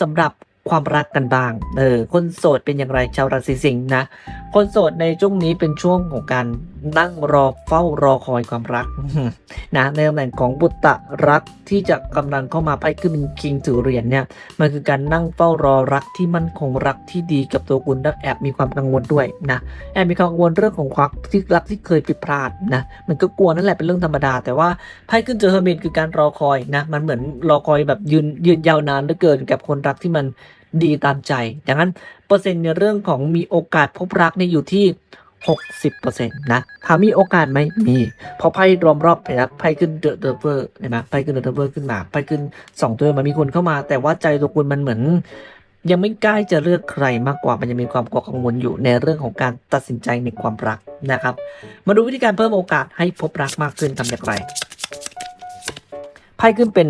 สำหรับความรักกันบ้าง เออ คนโสดเป็นอย่างไรชาวราศีสิงห์นะ คนโสดในช่วงนี้เป็นช่วงของการ นั่งรอเฝ้ารอคอยความรักนะในตำแหน่งของบุตรรักที่จะกำลังเข้ามาไพ่ขึ้นเป็นคิงถือเหรียญเนี่ยมันคือการนั่งเฝ้ารอรักที่มั่นคงรักที่ดีกับตัวคุณและแอบมีความกังวลด้วยนะแอบมีความกังวลเรื่องของความที่รักที่เคยผิดพลาดนะมันก็กลัวนั่นแหละเป็นเรื่องธรรมดา แต่ว่าไพ่ขึ้นเจอเฮอร์มินคือการรอคอยนะมันเหมือนรอคอยแบบยืนยืนยาวนานเหลือเกินกับคนรักที่มันดีตามใจ ดังนั้นเปอร์เซ็นต์ในเรื่องของมีโอกาสพบรักเนี่ยอยู่ที่ 60%นะถามมีโอกาสไหมมีเพราะไพ่รอมรอบไปนะไพ่ขึ้นเดอะเดอะเวอร์เห็นไหมไพ่ขึ้นเดอะเดอะเวอร์ขึ้นมาไพ่ขึ้นสองตัวมันมีคนเข้ามา แต่ว่าใจตัวคุณมันเหมือน ยังไม่กล้าจะเลือกใครมากกว่ามันยังมีความกังวลอยู่ในเรื่องของการตัดสินใจในความรักนะครับ มาดูวิธีการเพิ่มโอกาสให้พบรักมากขึ้นทำอย่างไรไพ่ขึ้นเป็น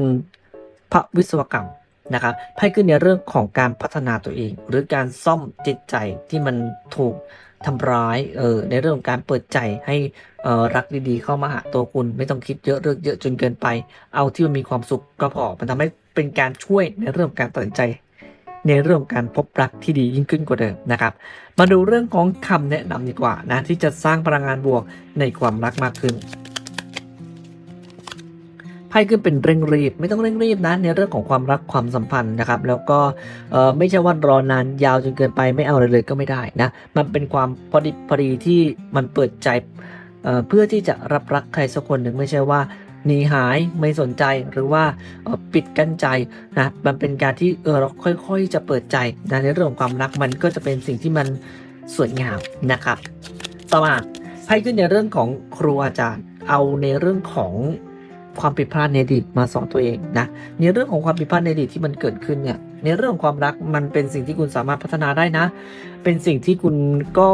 พระวิศวกรรมนะครับไพ่ขึ้นในเรื่องของการพัฒนาตัวเอง หรือการซ่อมจิตใจที่มันถูก ทำร้ายเออในเรื่องการเปิดใจให้เอ่อรักดีๆเข้ามาหาตัวคุณ ไม่ต้องคิดเยอะเรื่องเยอะจนเกินไป เอาที่มันมีความสุขก็พอมันทำให้เป็นการช่วยในเรื่องการตัดสินใจ ในเรื่องของการพบรักที่ดียิ่งขึ้นกว่าเดิมนะครับ มาดูเรื่องของคำแนะนำดีกว่านะที่จะสร้างพลังงานบวกในความรักมากขึ้น ไพ่ขึ้นเป็นเร่งรีบ ไม่ต้องเร่งรีบนะในเรื่องของความรักความสัมพันธ์นะครับ แล้วก็ไม่ใช่ว่ารอนานยาวจนเกินไปไม่เอาเลยเลยก็ไม่ได้นะ มันเป็นความพอดีพอดีที่มันเปิดใจเเพื่อที่จะรับรักใครสักคนหนึ่งไม่ใช่ว่าหนีหายไม่สนใจหรือว่าปิดกั้นใจนะมันเป็นการที่เออเราค่อยๆ จะเปิดใจนะในเรื่องของความรักมันก็จะเป็นสิ่งที่มันสวยงามนะครับ ต่อมาไพ่ขึ้นในเรื่องของครูอาจารย์เอาในเรื่องของ ความผิดพลาดในอดีตมาสอนตัวเองนะในเรื่องของความผิดพลาดในอดีตที่มันเกิดขึ้นเนี่ยในเรื่องของความรักมันเป็นสิ่งที่คุณสามารถพัฒนาได้นะ เป็นสิ่งที่คุณก็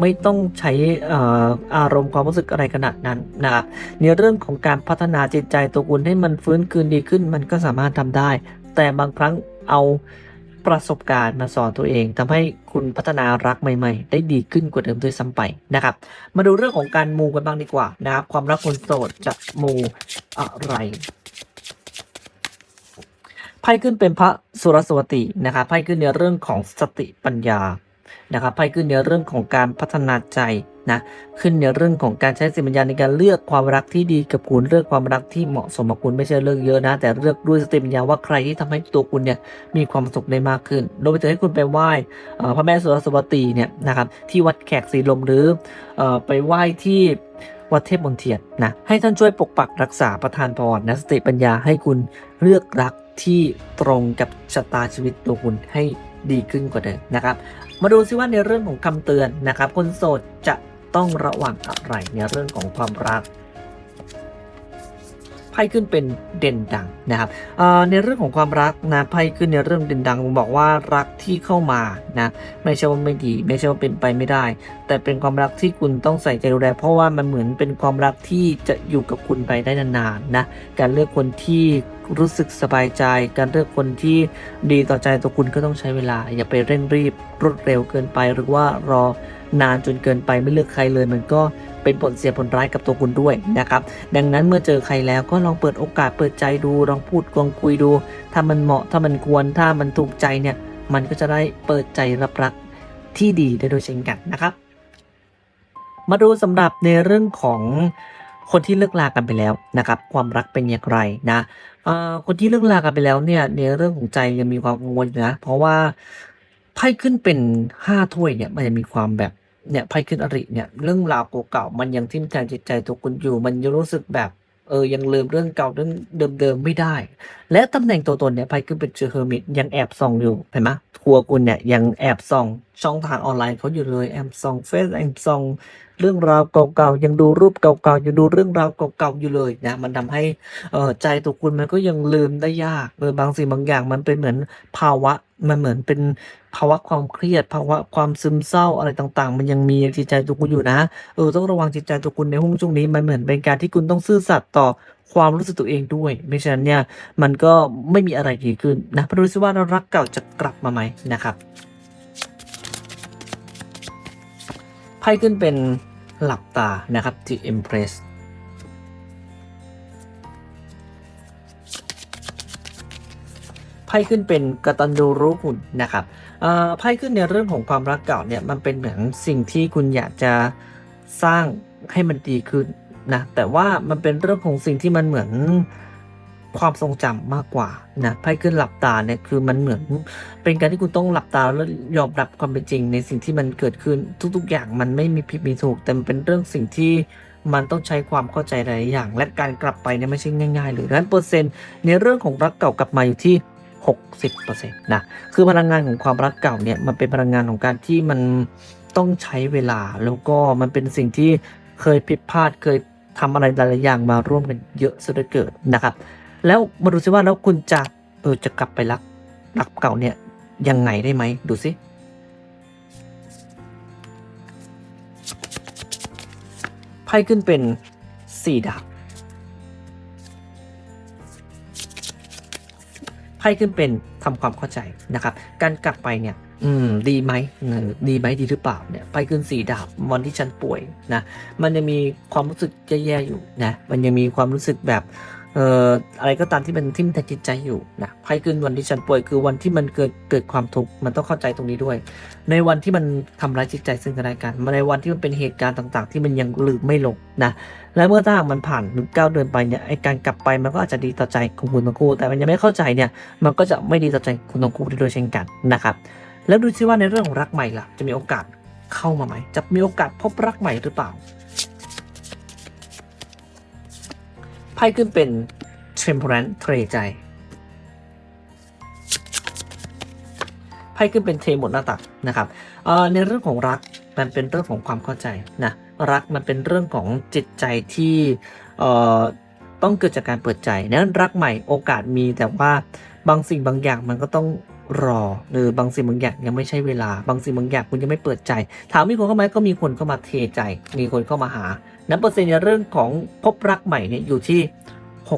ไม่ต้องใช้ออารมณ์ความรู้สึกอะไรขนาดนั้นนะในเรื่องของการพัฒนาจิตใจตัวคุณให้มันฟื้นคืนดีขึ้น มันก็สามารถทำได้ แต่บางครั้งเอา ประสบการณ์มาสอนตัวเองทำให้คุณพัฒนารักใหม่ ๆ ได้ดีขึ้นกว่าเดิมด้วยซ้ำไปนะครับ มาดูเรื่องของการมูกันบ้างดีกว่านะครับ ความรักคนโสดจะมูอะไรไพ่ขึ้นเป็นพระสุรสวตินะครับไพ่ขึ้นในเรื่องของสติปัญญานะครับไพ่ขึ้นในเรื่องของการพัฒนาใจ นะขึ้นในเรื่องของการใช้สติปัญญาในการเลือกความรักที่ดีกับคุณเลือกความรักที่เหมาะสมกับคุณไม่ใช่เลือกเยอะนะ แต่เลือกด้วยสติปัญญาว่าใครที่ทำให้ตัวคุณเนี่ยมีความสุขได้มากขึ้น โดยจะให้คุณไปไหว้พระแม่สุรสวตีเนี่ยนะครับที่วัดแขกสีลมหรืออไปไหว้ที่วัดเทพมนเทียนนะให้ท่านช่วยปกปักรักษาประทานพรนะสติปัญญาให้คุณเลือกรักที่ตรงกับชะตาชีวิตตัวคุณให้ดีขึ้นกว่าเดิมนะครับ มาดูซิว่าในเรื่องของคำเตือนนะครับ คนโสดจะ ต้องระวังอะไรในเรื่องของความรักไพ่ขึ้นเป็นเด่นดังนะครับในเรื่องของความรักนะไพ่ขึ้นในเรื่องเด่นดังบอกว่ารักที่เข้ามานะไม่ใช่ว่าไม่ดี ไม่ใช่ว่าเป็นไปไม่ได้ แต่เป็นความรักที่คุณต้องใส่ใจดูแลเพราะว่ามันเหมือนเป็นความรักที่จะอยู่กับคุณไปได้นานๆนะการเลือกคนที่รู้สึกสบายใจ การเลือกคนที่ดีต่อใจตัวคุณก็ต้องใช้เวลา อย่าไปเร่งรีบรวดเร็วเกินไปหรือว่ารอ นานจนเกินไปไม่เลือกใครเลย มันก็เป็นผลเสียผลร้ายกับตัวคุณด้วยนะครับดังนั้นเมื่อเจอใครแล้วก็ลองเปิดโอกาสเปิดใจดูลองพูดลองคุยดู ถ้ามันเหมาะถ้ามันควรถ้ามันถูกใจเนี่ยมันก็จะได้เปิดใจรับรักที่ดีได้โดยเช่นกันนะครับ มาดูสำหรับในเรื่องของคนที่เลิกลากันไปแล้วนะครับ ความรักเป็นอย่างไรนะเอ่อคนที่เลิกลากันไปแล้วเนี่ยในเรื่องของใจยังมีความกังวลนะเพราะว่าไพ่ขึ้นเป็นห้าถ้วยเนี่ยมันจะมีความแบบ เนี่ยไพ่ขึ้นอริเนี่ยเรื่องราวเก่าๆมันยังทิ่มแทงจิตใจตัวคุณอยู่ มันยังรู้สึกแบบเออยังลืมเรื่องเก่าเรื่องเดิมๆไม่ได้ และตำแหน่งตัวตนเนี่ยไพ่ขึ้นเป็นเจอเฮอร์มิตยังแอบส่องอยู่เห็นไหมทัวร์คุณเนี่ยยังแอบส่องช่องทางออนไลน์เขาอยู่เลยแอบส่องเฟซแอบส่องเรื่องราวเก่าๆยังดูรูปเก่าๆยังดูเรื่องราวเก่าๆอยู่เลยนะมันทำให้เออใจตัวคุณมันก็ยังลืมได้ยากเออบางสิ่งบางอย่างมันเป็นเหมือนภาวะมันเหมือนเป็น ภาวะความเครียด ภาวะความซึมเศร้าอะไรต่างๆ มันยังมีจิตใจตัวคุณอยู่นะเออต้องระวังจิตใจตัวคุณในห้วงช่วงนี้มันเหมือนเป็นการที่คุณต้องซื่อสัตย์ต่อความรู้สึกตัวเองด้วยไม่ฉะนั้นเนี่ยมันก็ไม่มีอะไรดีขึ้นนะมาดูซิว่ารักเก่าจะกลับมาไหมนะครับไพ่ขึ้นเป็นหลับตานะครับ The Empress ไไพ่ขึ้นเป็นกตัญญูรู้คุณนะครับ ไพ่ขึ้นในเรื่องของความรักเก่าเนี่ยมันเป็นเหมือนสิ่งที่คุณอยากจะสร้างให้มันดีขึ้นนะแต่ว่ามันเป็นเรื่องของสิ่งที่มันเหมือนความทรงจำมากกว่านะไพ่ขึ้นหลับตาเนี่ยคือมันเหมือนเป็นการที่คุณต้องหลับตาแล้วยอมรับความเป็นจริง ในสิ่งที่มันเกิดขึ้นทุก ๆ อย่างมันไม่มีผิดมีถูก แต่มันเป็นเรื่องสิ่งที่มันต้องใช้ความเข้าใจหลายอย่าง และการกลับไปเนี่ยไม่ใช่ง่าย ๆ เลยดังนั้นเปอร์เซ็นต์ในเรื่องของรักเก่ากลับมาอยู่ที่ 60%นะคือพลังงานของความรักเก่าเนี่ยมันเป็นพลังงานของการที่มันต้องใช้เวลา แล้วก็มันเป็นสิ่งที่เคยผิดพลาดเคยทำอะไรหลายๆอย่างมาร่วมกันเยอะซะเหลือเกินนะครับ แล้วมาดูซิว่าแล้วคุณจะเออจะกลับไปรักรักเก่าเนี่ยยังไงได้ไหมดูสิไพ่ขึ้นเป็นสี่ดาบ ไพ่ขึ้นเป็นทำความเข้าใจนะครับ การกลับไปเนี่ยอืมดีไหมดีไหมดีหรือเปล่าเนี่ยไพ่ขึ้นสี่ดาบวันที่ฉันป่วยนะมันยังมีความรู้สึกแย่ๆอยู่นะมันยังมีความรู้สึกแบบ เอ่ออะไรก็ตามที่เป็นทิ่มแทงจิตใจอยู่นะไพ่ขึ้นวันที่ฉันป่วยคือวันที่มันเกิดเกิดความทุกข์มันต้องเข้าใจตรงนี้ด้วย ในวันที่มันทำร้ายจิตใจซึ่งกันและกันในวันที่มันเป็นเหตุการณ์ต่าง ๆ ที่มันยังลืมไม่ลงนะและเมื่อถ้ามันผ่านหรือก้าวเดินไปเนี่ยไอการกลับไปมันก็อาจจะดีต่อใจของคุณทั้งคู่ แต่มันยังไม่เข้าใจเนี่ยมันก็จะไม่ดีต่อใจคุณทั้งคู่ด้วยเช่นกันนะครับแล้วดูซิว่าในเรื่องของรักใหม่ล่ะจะมีโอกาสเข้ามาไหมจะมีโอกาสพบรักใหม่หรือเปล่า พ่ขึ้นเป็น temperance เทรใจไพ่ขึ้นเป็นเทหมดหน้าตักนะครับเอ่อในเรื่องของรักมันเป็นเรื่องของความเข้าใจนะรักมันเป็นเรื่องของจิตใจที่เอ่อต้องเกิดจากการเปิดใจนั้นรักใหม่โอกาสมีแต่ว่าบางสิ่งบางอย่างมันก็ต้องรอหรือบางสิ่งบางอย่างยังไม่ใช่เวลา บางสิ่งบางอย่างคุณยังไม่เปิดใจ ถามมีคนเข้ามาไหมก็มีคนเข้ามาเทใจ มีคนเข้ามาหา นั้นเปอร์เซ็นต์ในเรื่องของพบรักใหม่เนี่ยอยู่ที่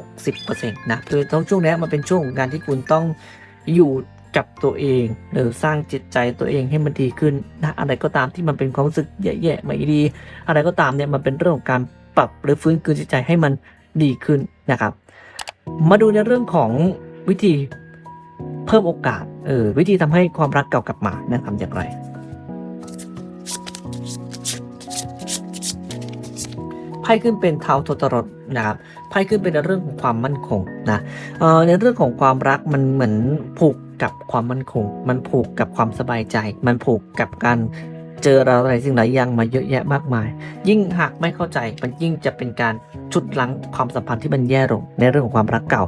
60%นะคือต้องช่วงนี้มันเป็นช่วงของการที่คุณต้องอยู่กับตัวเองหรือสร้างจิตใจตัวเองให้มันดีขึ้นนะอะไรก็ตามที่มันเป็นความรู้สึกแย่ๆไม่ดี อะไรก็ตามเนี่ยมันเป็นเรื่องของการปรับหรือฟื้นคืนจิตใจให้มันดีขึ้นนะครับ มาดูในเรื่องของวิธีเพิ่มโอกาสเออวิธีทำให้ความรักเก่ากลับมานะทำอย่างไร ไพ่ขึ้นเป็นเท้าทตรถนะครับไพ่ขึ้นเป็นเรื่องของความมั่นคงนะในเรื่องของความรักมันเหมือนผูกกับความมั่นคง มันผูกกับความสบายใจ มันผูกกับการ เจออะไรสิ่งหลายอย่างมาเยอะแยะมากมาย ยิ่งหากไม่เข้าใจมันยิ่งจะเป็นการชุดลังความสัมพันธ์ที่มันแย่ลงในเรื่องของความรักเก่า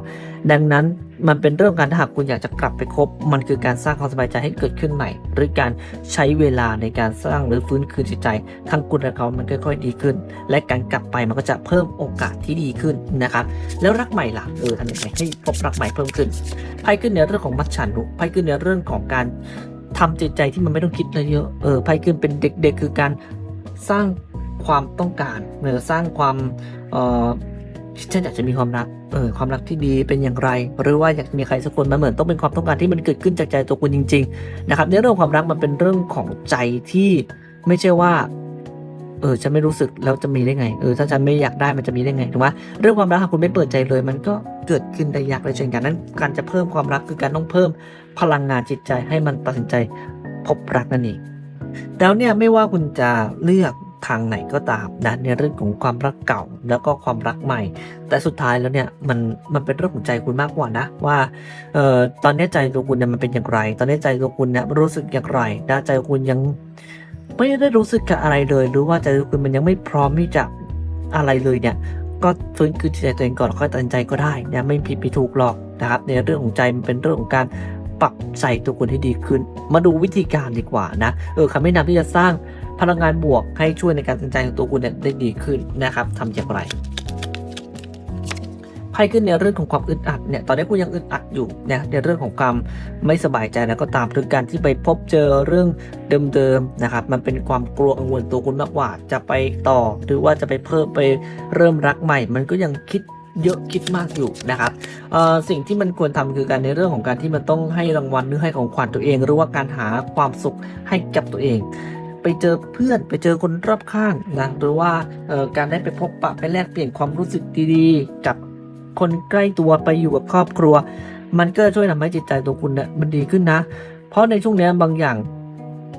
ดังนั้นมันเป็นเรื่องการถ้าหากคุณอยากจะกลับไปคบ มันคือการสร้างความสบายใจให้เกิดขึ้นใหม่ หรือการใช้เวลาในการสร้างหรือฟื้นคืนจิตใจ ทั้งคุณและเขามันค่อย ๆ ดีขึ้น และการกลับไปมันก็จะเพิ่มโอกาสที่ดีขึ้นนะครับแล้วรักใหม่ล่ะเออทำยังไงให้พบรักใหม่เพิ่มขึ้นไพ่ขึ้นในเรื่องของมัจฉันดุไพ่ขึ้นในเรื่องของการ ทำจิตใจที่มันไม่ต้องคิดอะไรเยอะเออไพ่ขึ้นเป็นเด็กๆ คือการสร้างความต้องการเออสร้างความเออฉันอยากจะมีความรักเออความรักที่ดีเป็นอย่างไร หรือว่าอยากมีใครสักคนมันเหมือนต้องเป็นความต้องการที่มันเกิดขึ้นจากใจตัวคุณจริง ๆ นะครับในเรื่องของความรักมันเป็นเรื่องของใจที่ไม่ใช่ว่า เออฉันไม่รู้สึกแล้วจะมีได้ไงเออถ้าฉันไม่อยากได้มันจะมีได้ไงถูกไหมเรื่องความรักหากคุณไม่เปิดใจเลย มันก็เกิดขึ้นได้ยากเลยเช่นกันนั้นการจะเพิ่มความรักคือการต้องเพิ่มพลังงานจิตใจให้มันตัดสินใจพบรักนั่นเองแล้วเนี่ยไม่ว่าคุณจะเลือกทางไหนก็ตามนะในเรื่องของความรักเก่าแล้วก็ความรักใหม่ แต่สุดท้ายแล้วเนี่ยมันมันเป็นเรื่องของใจคุณมากกว่านะว่าเอ่อตอนนี้ใจตัวคุณเนี่ยมันเป็นอย่างไร ตอนนี้ใจตัวคุณเนี่ยรู้สึกอย่างไรนะใจคุณยัง ไม่ได้รู้สึกกับอะไรเลยหรือว่าใจคุณมันยังไม่พร้อมที่จะอะไรเลยเนี่ย ก็ฟื้นคืนใจตัวเองก่อนค่อยตัดสินใจก็ได้นะไม่ผิดไม่ถูกหรอกนะครับ ในเรื่องของใจมันเป็นเรื่องของการปรับใส่ตัวคุณให้ดีขึ้น มาดูวิธีการดีกว่านะ เออคำแนะนำที่จะสร้างพลังงานบวกให้ช่วยในการตัดสินใจของตัวคุณเนี่ยได้ดีขึ้นนะครับทำอย่างไร ไพ่ขึ้นในเรื่องของความอึดอัดเนี่ยตอนนี้คุณยังอึดอัดอยู่นะในเรื่องของความไม่สบายใจแล้วก็ตามหรือการที่ไปพบเจอเรื่องเดิมๆนะครับมันเป็นความกลัวกังวลตัวคุณมากกว่า จะไปต่อ หรือว่าจะไปเพิ่มไปเริ่มรักใหม่ มันก็ยังคิดเยอะคิดมากอยู่นะครับสิ่งที่มันควรทำคือการในเรื่องของการที่มันต้องให้รางวัลหรือให้ของขวัญตัวเอง หรือว่าการหาความสุขให้กับตัวเอง ไปเจอเพื่อนไปเจอคนรอบข้างนะหรือว่าการได้ไปพบปะไปแลกเปลี่ยนความรู้สึกดีๆ กับ คนใกล้ตัวไปอยู่กับครอบครัว มันก็ช่วยทำให้จิตใจตัวคุณเนี่ยมันดีขึ้นนะ เพราะในช่วงนี้บางอย่าง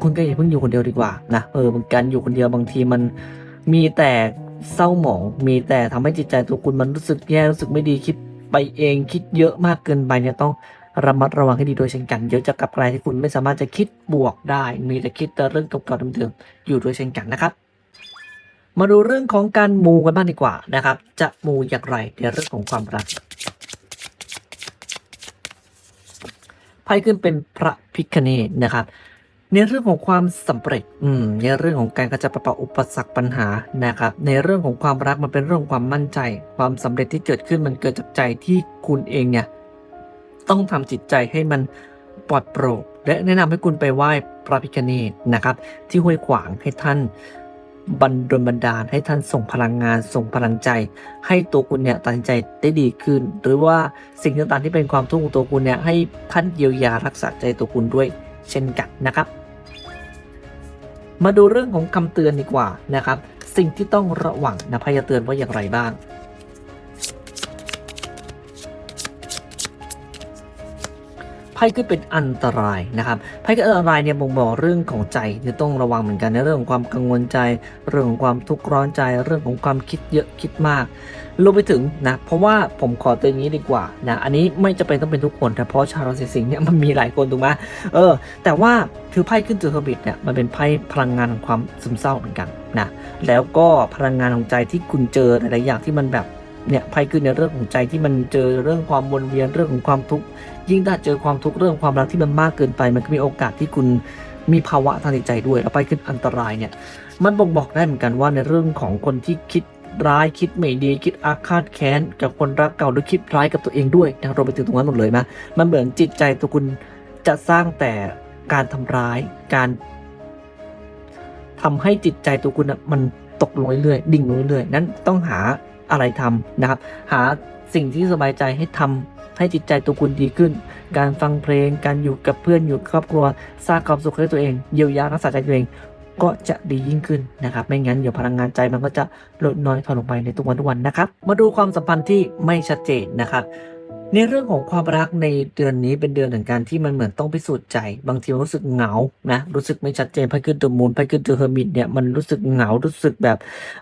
คุณก็อย่าเพิ่งอยู่คนเดียวดีกว่านะเออบางการอยู่คนเดียวบางทีมันมีแต่เศร้าหมอง มีแต่ทำให้จิตใจตัวคุณมันรู้สึกแย่รู้สึกไม่ดีคิดไปเองคิดเยอะมากเกินไปเนี่ยต้องระมัดระวังให้ดีโดยเช่นกันเดี๋ยวจะกลับกลายที่คุณไม่สามารถจะคิดบวกได้ มีแต่คิดแต่เรื่องเก่าๆเดิมๆอยู่โดยเช่นกันนะครับ มาดูเรื่องของการมูกันบ้างดีกว่านะครับ จะมูอย่างไรในเรื่องของความรักไพ่ขึ้นเป็นพระพิคเนตนะครับ ในเรื่องของความสำเร็จอืมในเรื่องของการกระจัดประเปาอุปสรรคปัญหานะครับ ในเรื่องของความรักมันเป็นเรื่องความมั่นใจ ความสำเร็จที่เกิดขึ้นมันเกิดจากใจที่คุณเองเนี่ยต้องทำจิตใจให้มันปลอดโปร่งและแนะนำให้คุณไปไหว้พระพิคเนตนะครับ ที่ห้วยขวางให้ท่าน บันดลบันดาลให้ท่านส่งพลังงานส่งพลังใจ ให้ตัวคุณเนี่ยตัดสินใจได้ดีขึ้น หรือว่าสิ่งต่างๆที่เป็นความทุกข์ของตัวคุณเนี่ยให้ท่านเยียวยารักษาใจตัวคุณด้วยเช่นกันนะครับ มาดูเรื่องของคำเตือนดีกว่านะครับ สิ่งที่ต้องระวังนะพยาเตือนว่าอย่างไรบ้าง ไพ่ก็เป็นอันตรายนะครับไพ่ก็อันตรายเนี่ยบ่งบอกเรื่องของใจที่ต้องระวังเหมือนกันในเรื่องของความกังวลใจ เรื่องของความทุกข์ร้อนใจ เรื่องของความคิดเยอะคิดมากรวมไปถึงนะเพราะว่าผมขอเตือนอย่างนี้ดีกว่านะอันนี้ไม่จะเป็นต้องเป็นทุกคนแต่เพราะชาวราศีสิงห์เนี่ยมันมีหลายคนถูกไหมเออ แต่ว่าคือไพ่ขึ้นจูเฮอร์บิทเนี่ยมันเป็นไพ่พลังงานของความซึมเศร้าเหมือนกันนะแล้วก็พลังงานของใจที่คุณเจอหลายอย่างที่มันแบบเนี่ยไพ่ขึ้นในเรื่องของใจที่มันเจอเรื่องความวนเวียนเรื่องของความทุกข์ ยิ่งถ้าเจอความทุกข์เรื่องความรักที่มันมากเกินไป มันก็มีโอกาสที่คุณมีภาวะทางจิตใจด้วยแล้วไปขึ้นอันตรายเนี่ย มันบ่งบอกได้เหมือนกันว่าในเรื่องของคนที่คิดร้ายคิดไม่ดีคิดอาฆาตแค้นกับคนรักเก่าหรือคิดร้ายกับตัวเองด้วยนะรวมไปถึงตรงนั้นหมดเลยนะมันเหมือนจิตใจตัวคุณจะสร้างแต่การทำร้าย การทำให้จิตใจตัวคุณน่ะมันตกลงเรื่อยดิ่งลงเรื่อยนั้นต้องหาอะไรทำนะครับ หาสิ่งที่สบายใจให้ทำ ให้จิตใจตัวคุณดีขึ้น การฟังเพลง การอยู่กับเพื่อนอยู่ครอบครัว สร้างความสุขให้ตัวเอง เยียวยารักษาใจตัวเองก็จะดียิ่งขึ้นนะครับ ไม่งั้นเดี๋ยวพลังงานใจมันก็จะลดน้อยถอยลงไปในทุกวันทุกวันนะครับ มาดูความสัมพันธ์ที่ไม่ชัดเจนนะครับ ในเรื่องของความรักในเดือนนี้เป็นเดือนแห่งการที่มันเหมือนต้องพิสูจน์ใจ บางทีมันรู้สึกเหงานะรู้สึกไม่ชัดเจนไพ่ขึ้นตัวมูลไพ่ขึ้นตัวเฮอร์มิตเนี่ยมันรู้สึกเหงารู้สึกแบบ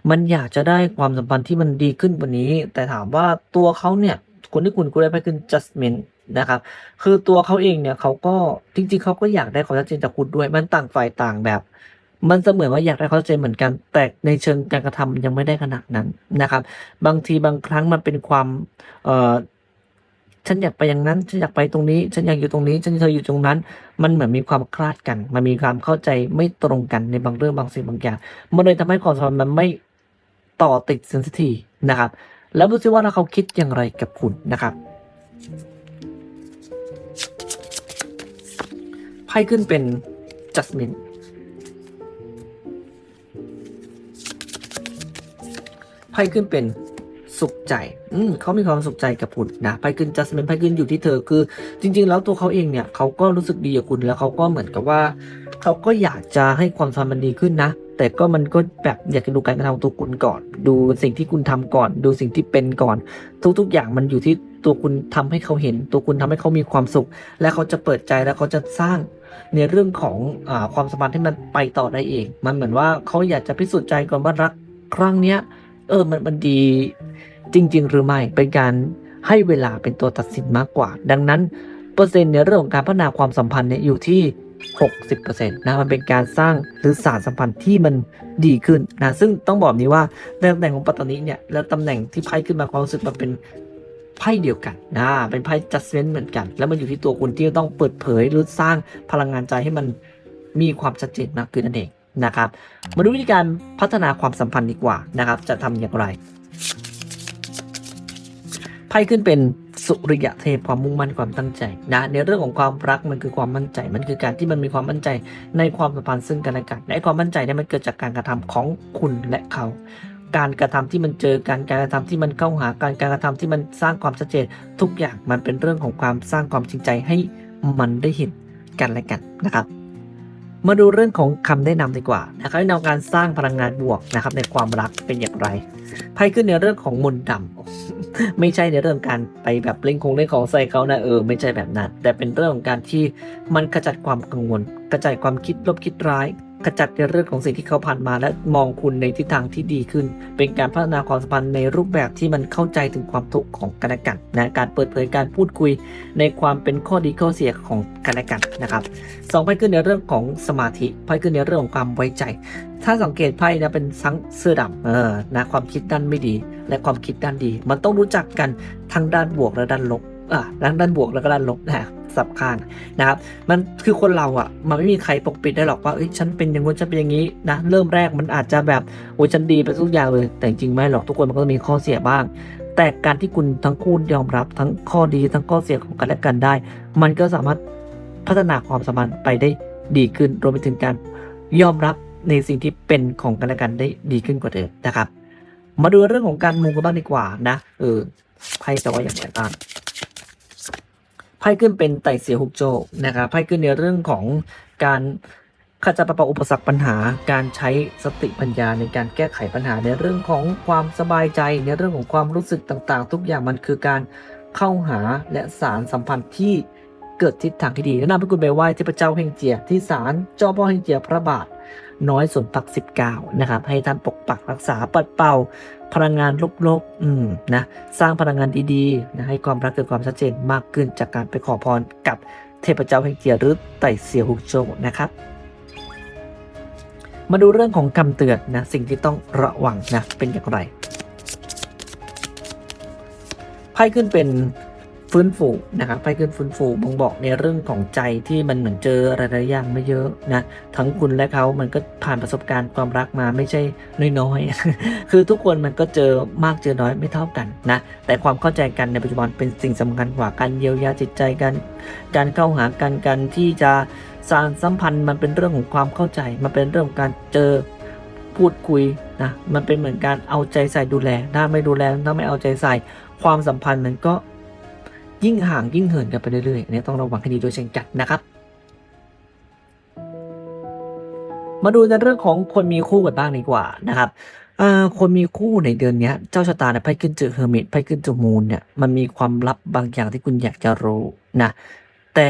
มันอยากจะได้ความสัมพันธ์ที่มันดีขึ้นกว่านี้ แต่ถามว่าตัวเขาเนี่ย คนที่คุณกูได้ไพ่ขึ้น judgment นะครับ คือตัวเขาเองเนี่ยเขาก็จริง ๆเขาก็อยากได้ความชัดเจนจากคุณด้วย มันต่างฝ่ายต่างแบบ มันเสมือนว่าอยากได้ความชัดเจนเหมือนกัน แต่ในเชิงการกระทำยังไม่ได้ขนาดนั้นนะครับ บางทีบางครั้งมันเป็นความเอ่อฉันอยากไปอย่างนั้น ฉันอยากไปตรงนี้ ฉันอยากอยู่ตรงนี้ ฉันเธออยู่ตรงนั้น มันเหมือนมีความคลาดกัน มันมีความเข้าใจไม่ตรงกันในบางเรื่องบางสิ่งบางอย่าง มันเลยทำให้ความสัมพันธ์มันไม่ต่อติดเซนซิทีนะครับ แล้วดูซิว่าถ้าเขาคิดอย่างไรกับคุณนะครับไพ่ขึ้นเป็น judgment ไพ่ขึ้นเป็นสุขใจ อืมเขามีความสุขใจกับคุณนะ ไพ่ขึ้น judgment ไพ่ขึ้นอยู่ที่เธอ คือ จริง ๆ แล้วตัวเขาเองเนี่ยเขาก็รู้สึกดีกับคุณ แล้วเขาก็เหมือนกับว่า เขาก็อยากจะให้ความสัมพันธ์ดีขึ้นนะ แต่ก็มันก็แบบอยากจะดูการกระทำของตัวคุณก่อน ดูสิ่งที่คุณทำก่อน ดูสิ่งที่เป็นก่อน ทุก ๆ อย่างมันอยู่ที่ตัวคุณทำให้เขาเห็น ตัวคุณทำให้เขามีความสุข และเขาจะเปิดใจแล้วเขาจะสร้างในเรื่องของอความสัมพันธ์ให้มันไปต่อได้เอง มันเหมือนว่าเขาอยากจะพิสูจน์ใจก่อนว่ารักครั้งเนี้ย เออมันมันดีจริง ๆ หรือไม่เป็นการให้เวลาเป็นตัวตัดสินมากกว่า ดังนั้นเปอร์เซ็นต์ในเรื่องของการพัฒนาความสัมพันธ์เนี่ยอยู่ที่ 60%นะมันเป็นการสร้างหรือสารสัมพันธ์ที่มันดีขึ้นนะซึ่งต้องบอกนี้ว่าในตำแหน่งของปัตตานีเนี่ยและตำแหน่งที่ไพ่ขึ้นมาความรู้สึกมันเป็นไพ่เดียวกันนะเป็นไพ่ judgment เหมือนกัน แล้วมันอยู่ที่ตัวคุณที่ต้องเปิดเผยหรือสร้างพลังงานใจให้มันมีความชัดเจนมากขึ้นนั่นเองนะครับมาดูวิธีการพัฒนาความสัมพันธ์ดีกว่านะครับ จะทำอย่างไรไพ่ขึ้นเป็น สุริยะเทพความมุ่งมั่นความตั้งใจนะในเรื่องของความรักมันคือความมั่นใจ มันคือการที่มันมีความมั่นใจในความสัมพันธ์ซึ่งกันและกันและความมั่นใจเนี่ยมันเกิดจากการกระทำของคุณและเขา การกระทำที่มันเจอการการกระทำที่มันเข้าหาการการกระทำที่มันสร้างความชัดเจน ทุกอย่างมันเป็นเรื่องของความสร้างความจริงใจให้มันได้เห็นกันและกันนะครับ มาดูเรื่องของคำแนะนำดีกว่านะครับแนะนำการสร้างพลังงานบวกนะครับในความรักเป็นอย่างไรไพ่ขึ้นในเรื่องของมนต์ดำไม่ใช่ในเรื่องการไปแบบเล่นคงเล่นของใส่เขานะเออไม่ใช่แบบนั้น แต่เป็นเรื่องของการที่มันขจัดความกังวล กระจายความคิดลบคิดร้าย ขจัดในเรื่องของสิ่งที่เขาผ่านมา และมองคุณในทิศทางที่ดีขึ้น เป็นการพัฒนาความสัมพันธ์ในรูปแบบที่มันเข้าใจถึงความทุกข์ของกันและกันนะการเปิดเผยการพูดคุยในความเป็นข้อดีข้อเสียของกันและกันนะครับสองไพ่ขึ้นในเรื่องของสมาธิไพ่ขึ้นในเรื่องของความไว้ใจ ถ้าสังเกตไพ่นะเป็นทั้งเสื้อดำเออนะความคิดด้านไม่ดี และความคิดด้านดี มันต้องรู้จักกันทั้งด้านบวกและด้านลบอะด้านด้านบวกแล้วก็ด้านลบนะ สับข้างนะครับมันคือคนเราอะมันไม่มีใครปกปิดได้หรอกว่าเอ้ยฉันเป็นอย่างงู้นฉันเป็นอย่างนี้นะเริ่มแรกมันอาจจะแบบโอ้ยฉันดีไปทุกอย่างเลย แต่จริงไม่หรอกทุกคนมันก็มีข้อเสียบ้าง แต่การที่คุณทั้งคู่ยอมรับทั้งข้อดีทั้งข้อเสียของกันและกันได้ มันก็สามารถพัฒนาความสัมพันธ์ไปได้ดีขึ้นรวมไปถึงการยอมรับในสิ่งที่เป็นของกันและกันได้ดีขึ้นกว่าเดิมนะครับ มาดูเรื่องของการมูกันบ้างดีกว่านะเออไพ่จะว่าอย่างไรบ้าง พ่ขึ้นเป็นไต่เสียฮุกโจกนะครับไพ่ขึ้นในเรื่องของการขจัดปัดเป่าอุปสรรคปัญหา การใช้สติปัญญาในการแก้ไขปัญหาในเรื่องของความสบายใจในเรื่องของความรู้สึกต่างๆ ทุกอย่างมันคือการเข้าหาและสารสัมพันธ์ที่เกิดทิศทางที่ดีแนะนำให้คุณไปไหว้เทพเจ้าแห่งเจีย ที่ศาลเจ้าพ่อแห่งเจียพระบาท น้อยส่วนปัก 19 นะครับ ให้ท่านปกปักรักษาปัดเป่า พลังงานลบๆอืมนะสร้างพลังงานดีๆนะให้ความรักเกิดความชัดเจนมากขึ้นจากการไปขอพรกับเทพเจ้าแห่งเจียหรือไต่เสียฮุกโจนะครับ มาดูเรื่องของคำเตือนนะสิ่งที่ต้องระวังนะเป็นอย่างไรไพ่ขึ้นเป็น ฟื้นฟูนะครับไพ่ขึ้นฟื้นฟูบ่งบอกในเรื่องของใจที่มันเหมือนเจออะไรหลายอย่างไม่เยอะนะทั้งคุณและเขามันก็ผ่านประสบการณ์ความรักมาไม่ใช่น้อยๆคือทุกคนมันก็เจอมากเจอน้อยไม่เท่ากันนะแต่ความเข้าใจกันในปัจจุบันเป็นสิ่งสำคัญกว่าการเยียวยาจิตใจกัน การเข้าหากันกันที่จะสร้างสัมพันธ์มันเป็นเรื่องของความเข้าใจ มันเป็นเรื่องของการเจอพูดคุยนะมันเป็นเหมือนการเอาใจใส่ดูแล ถ้าไม่ดูแลถ้าไม่เอาใจใส่ ความสัมพันธ์มันก็ ยิ่งห่างยิ่งเหินกันไปเรื่อยๆอันนี้ต้องระวังให้ดีด้วยเช่นกันนะครับ มาดูในเรื่องของคนมีคู่กันบ้างดีกว่านะครับคนมีคู่ในเดือนนี้เจ้าชะตาเนี่ยไพ่ขึ้นเจอเฮอร์มิตไพ่ขึ้นเจอมูนเนี่ยมันมีความลับบางอย่างที่คุณอยากจะรู้นะแต่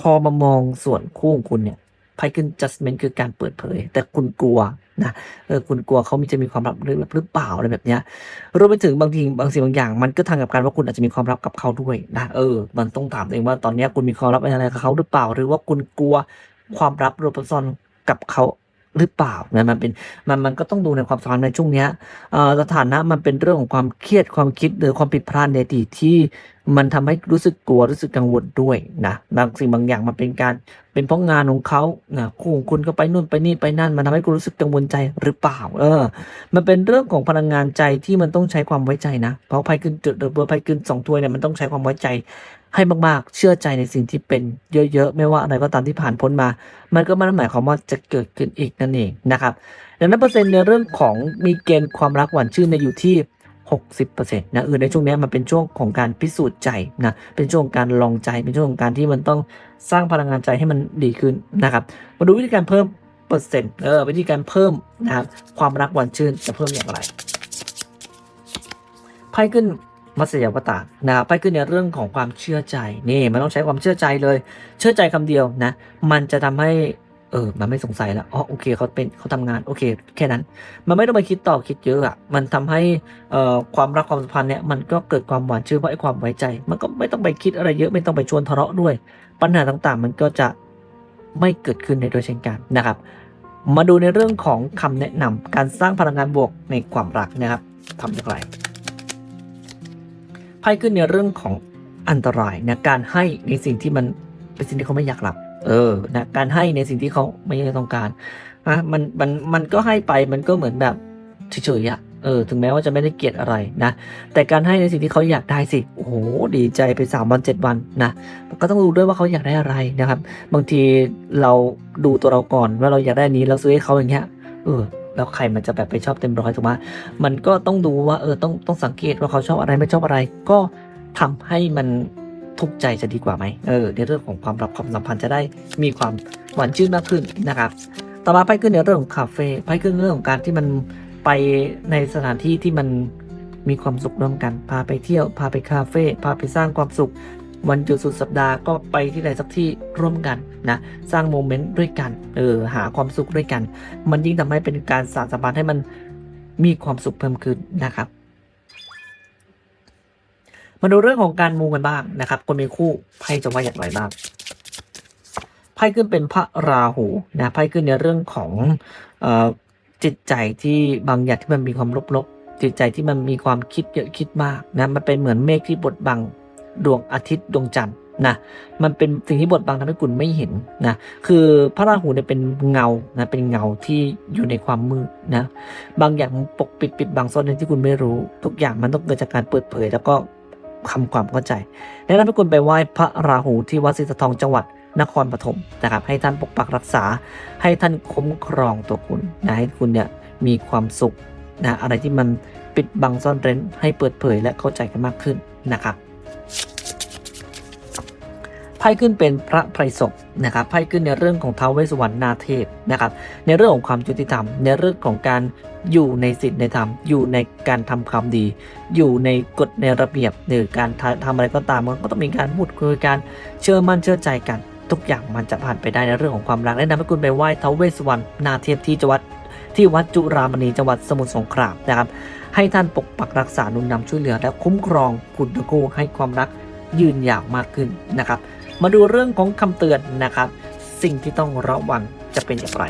พอมามองส่วนคู่ของคุณเนี่ย ไพ่ขึ้น judgment คือการเปิดเผย แต่คุณกลัวนะเออคุณกลัวเขามีจะมีความลับหรือหรือเปล่าอะไรแบบเนี้ยรวมไปถึงบางทีบางสิ่งบางอย่าง มันก็ทางกับการว่าคุณอาจจะมีความลับกับเขาด้วยนะเออ มันต้องถามตัวเองว่าตอนนี้คุณมีความลับอะไรกับเขาหรือเปล่า หรือว่าคุณกลัวความลับรวมซ่อนกับเขา หรือเปล่านะมันเป็นมันมันก็ต้องดูในความสัมพันธ์ในช่วงนี้สถานะมันเป็นเรื่องของความเครียดความคิดหรือความผิดพลาดในอดีตที่มันทำให้รู้สึกกลัวรู้สึกกังวลด้วยนะบางสิ่งบางอย่างมันเป็นการเป็นเพราะงานของเขานะคู่ของคุณก็ไปนู่นไปนี่ไปนั่น มันทำให้คุณรู้สึกกังวลใจหรือเปล่า เออ มันเป็นเรื่องของพลังงานใจที่มันต้องใช้ความไว้ใจนะ เพราะไพ่ขึ้นจุดหรือเบอร์ไพ่ขึ้นสองถ้วยเนี่ยมันต้องใช้ความไว้ใจ ให้มากๆ เชื่อใจในสิ่งที่เป็นเยอะๆ ไม่ว่าอะไรก็ตามที่ผ่านพ้นมา มันก็ไม่ได้หมายความว่าจะเกิดขึ้นอีกนั่นเองนะครับดังนั้นเปอร์เซ็นต์ในเรื่องของมีเกณฑ์ความรักหวานชื่นในอยู่ที่ 60%นะเออในช่วงนี้มันเป็นช่วงของการพิสูจน์ใจนะเป็นช่วงของการลองใจเป็นช่วงของการที่มันต้องสร้างพลังงานใจให้มันดีขึ้นนะครับมาดูวิธีการเพิ่มเปอร์เซ็นต์เออวิธีการเพิ่มนะครับความรักหวานชื่นจะเพิ่มอย่างไรไพ่ขึ้น มัสยาวตารนะครับไปขึ้นในเรื่องของความเชื่อใจนี่มันต้องใช้ความเชื่อใจเลย เชื่อใจคำเดียวนะ มันจะทำให้เออ มันไม่สงสัยแล้วอ๋อโอเคเขาเป็นเขาทำงานโอเค แค่นั้น มันไม่ต้องไปคิดต่อคิดเยอะอะมันทำให้เอ่อความรักความสัมพันธ์เนี่ยมันก็เกิดความหวานชื่นเพราะไอ้ความไว้ใจ มันก็ไม่ต้องไปคิดอะไรเยอะไม่ต้องไปชวนทะเลาะด้วย ปัญหาต่างๆ มันก็จะไม่เกิดขึ้นในโดยเช่นกันนะครับ มาดูในเรื่องของคำแนะนำการสร้างพลังงานบวกในความรักนะครับทำอย่างไร ไพ่ขึ้นในเรื่องของอันตรายนะการให้ในสิ่งที่มันเป็นสิ่งที่เขาไม่อยากรับ เออนะการให้ในสิ่งที่เขาไม่ได้ต้องการอะมันมันมันก็ให้ไปมันก็เหมือนแบบเฉยๆอะเออถึงแม้ว่าจะไม่ได้เกลียดอะไรนะ แต่การให้ในสิ่งที่เขาอยากได้สิโอ้โหดีใจไปสามวันเจ็ดวันนะก็ต้องดูด้วยว่าเขาอยากได้อะไรนะครับ บางทีเราดูตัวเราก่อนว่าเราอยากได้นี้เราซื้อให้เขาอย่างเงี้ยเออ แล้วใครมันจะแบบไปชอบเต็มร้อยถูกไหมมันก็ต้องดูว่าเออต้องต้องสังเกตว่าเขาชอบอะไรไม่ชอบอะไร ก็ทำให้มันทุกข์ใจจะดีกว่าไหมเออในเรื่องของความรักความสัมพันธ์จะได้มีความหวานชื่นมากขึ้นนะครับ ต่อมาไพ่ขึ้นในเรื่องของคาเฟ่ไพ่ขึ้นเรื่องของการที่มันไปในสถานที่ที่มันมีความสุขร่วมกัน พาไปเที่ยว พาไปคาเฟ่ พาไปสร้างความสุข วันหยุดสุดสัปดาห์ก็ไปที่ไหนสักที่ร่วมกันนะสร้างโมเมนต์ด้วยกันเออหาความสุขด้วยกัน มันยิ่งทำให้เป็นการสานสัมพันธ์ให้มันมีความสุขเพิ่มขึ้นนะครับ มาดูเรื่องของการมูกันบ้างนะครับ คนมีคู่ไพ่จะว่าอย่างไรบ้างไพ่ขึ้นเป็นพระราหูนะไพ่ขึ้นในเรื่องของออจิตใจที่บางอย่างที่มันมีความลบๆจิตใจที่มันมีความคิดเยอะคิดมากนะมันเป็นเหมือนเมฆที่บดบัง ดวงอาทิตย์ดวงจันทร์นะมันเป็นสิ่งที่บดบังทำให้คุณไม่เห็นนะคือพระราหูเนี่ยเป็นเงานะเป็นเงาที่อยู่ในความมืดนะบางอย่างมันปกปิดปิดบังซ่อนเร้นที่คุณไม่รู้ ทุกอย่างมันต้องเกิดจากการเปิดเผย แล้วก็ทำความเข้าใจแนะนำให้คุณไปไหว้พระราหูที่วัดศรีสะทองจังหวัดนครปฐมนะครับให้ท่านปกปักรักษา ให้ท่านคุ้มครองตัวคุณนะให้คุณเนี่ยมีความสุขนะอะไรที่มันปิดบังซ่อนเร้นให้เปิดเผยและเข้าใจกันมากขึ้นนะครับ ไพ่ขึ้นเป็นพระไพรศพนะครับไพ่ขึ้นในเรื่องของท้าวเวสวรรณนาเทพนะครับในเรื่องของความยุติธรรม ในเรื่องของการอยู่ในศีลในธรรม อยู่ในการทำความดี อยู่ในกฎในระเบียบหรือการทำทำอะไรก็ตามมันก็ต้องมีการพูดคุยกันเชื่อมั่นเชื่อใจกัน ทุกอย่างมันจะผ่านไปได้ในเรื่องของความรักแนะนำให้คุณไปไหว้ท้าวเวสสวรรณนาเทพที่จังหวัดที่วัดจุรามณีจังหวัดสมุทรสงครามนะครับให้ท่านปกปักรักษาหนุนนำช่วยเหลือและคุ้มครองคุณทั้งคู่ให้ความรักยืนยาวมากขึ้นนะครับ มาดูเรื่องของคำเตือนนะครับ สิ่งที่ต้องระวังจะเป็นอย่างไร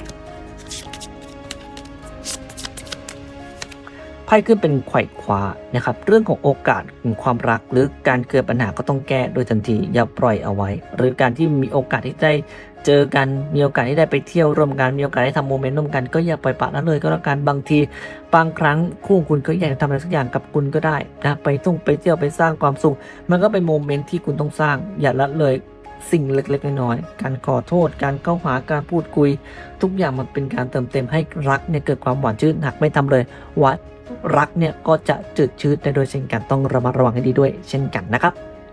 ไพ่ขึ้นเป็นไขว่คว้านะครับ เรื่องของโอกาสของความรัก หรือการเกิดปัญหาก็ต้องแก้โดยทันทีอย่าปล่อยเอาไว้ หรือการที่มีโอกาสที่ได้เจอกันมีโอกาสที่ได้ไปเที่ยวร่วมกันมีโอกาสได้ทำโมเมนต์ร่วมกันก็อย่าปล่อยปละละเลยก็แล้วกันบางทีบางครั้งคู่คุณก็อยากจะทำอะไรสักอย่างกับคุณก็ได้นะไปท่องไปเที่ยวไปสร้างความสุข มันก็เป็นโมเมนต์ที่คุณต้องสร้างอย่าละเลย สิ่งเล็กๆน้อยๆการขอโทษ การเข้าหาการพูดคุย ทุกอย่างมันเป็นการเติมเต็มให้รักเนี่ยเกิดความหวานชื่นหากไม่ทำเลยวัดรักเนี่ยก็จะจืดชืดในโดยเช่นกันต้องระมัดระวังให้ดีด้วย เช่นกันนะครับ